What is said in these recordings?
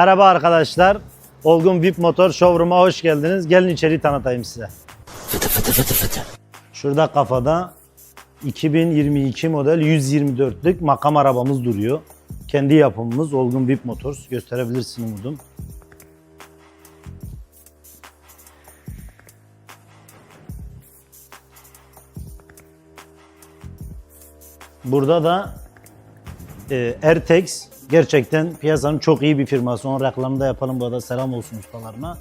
Merhaba arkadaşlar. Olgun VIP Motor Showroom'a hoş geldiniz. Gelin içeri tanıtayım size. Şurada kafada 2022 model 124'lük makam arabamız duruyor. Kendi yapımımız Olgun VIP Motors. Gösterebilirsin umudum. Burada da e, Ertex gerçekten piyasanın çok iyi bir firması. Onun reklamını da yapalım bu arada selam olsun ustalarına.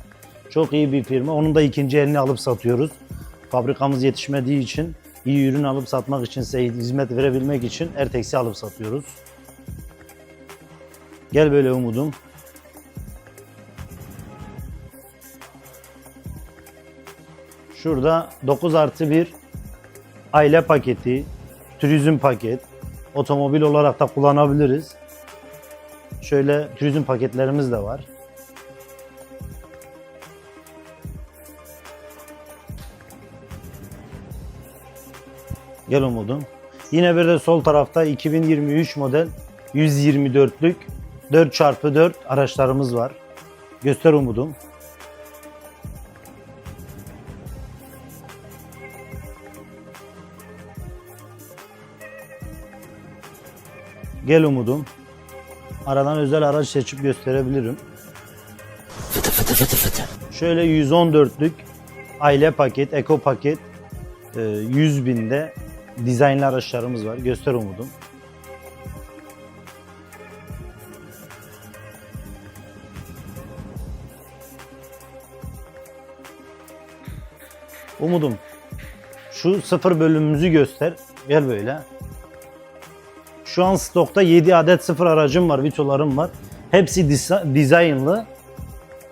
Çok iyi bir firma. Onun da ikinci elini alıp satıyoruz. Fabrikamız yetişmediği için iyi ürün alıp satmak için, hizmet verebilmek için Ertex'i alıp satıyoruz. Gel böyle umudum. Şurada 9 artı 1 aile paketi, turizm paket, otomobil olarak da kullanabiliriz. Şöyle turizm paketlerimiz de var. Gel umudum. Yine bir de sol tarafta 2023 model 124'lük 4x4 araçlarımız var. Göster umudum. Gel umudum. Aradan özel araç seçip gösterebilirim. Şöyle 114'lük aile paket, eko paket e, 100 binde dizaynlı araçlarımız var. Göster umudum. Umudum. Şu sıfır bölümümüzü göster. Gel böyle. Şu an stokta 7 adet sıfır aracım var, vitolarım var. Hepsi dizaynlı.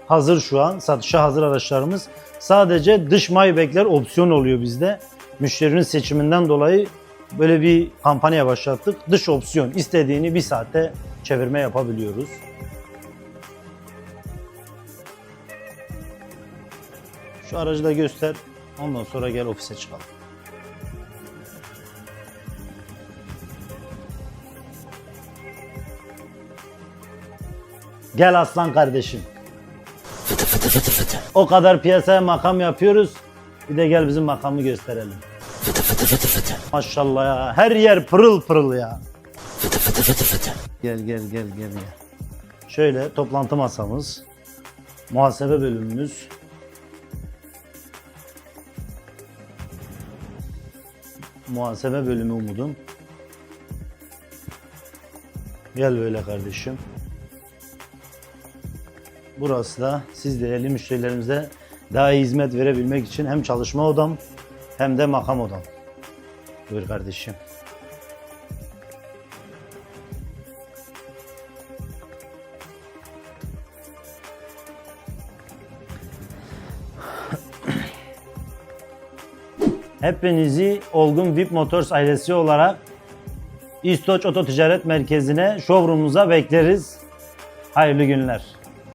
Hazır şu an. Satışa hazır araçlarımız. Sadece dış Maybach'ler opsiyon oluyor bizde. Müşterinin seçiminden dolayı böyle bir kampanya başlattık. Dış opsiyon. istediğini bir saatte çevirme yapabiliyoruz. Şu aracı da göster. Ondan sonra gel ofise çıkalım. Gel aslan kardeşim. O kadar piyasaya makam yapıyoruz. Bir de gel bizim makamı gösterelim. Maşallah ya. Her yer pırıl pırıl ya. Gel gel gel gel gel. Şöyle toplantı masamız. Muhasebe bölümümüz. Muhasebe bölümü umudum. Gel böyle kardeşim. Burası da siz değerli müşterilerimize daha iyi hizmet verebilmek için hem çalışma odam hem de makam odam. Buyur kardeşim. Hepinizi Olgun VIP Motors ailesi olarak İstoç Oto Ticaret Merkezi'ne, showroom'umuza bekleriz. Hayırlı günler.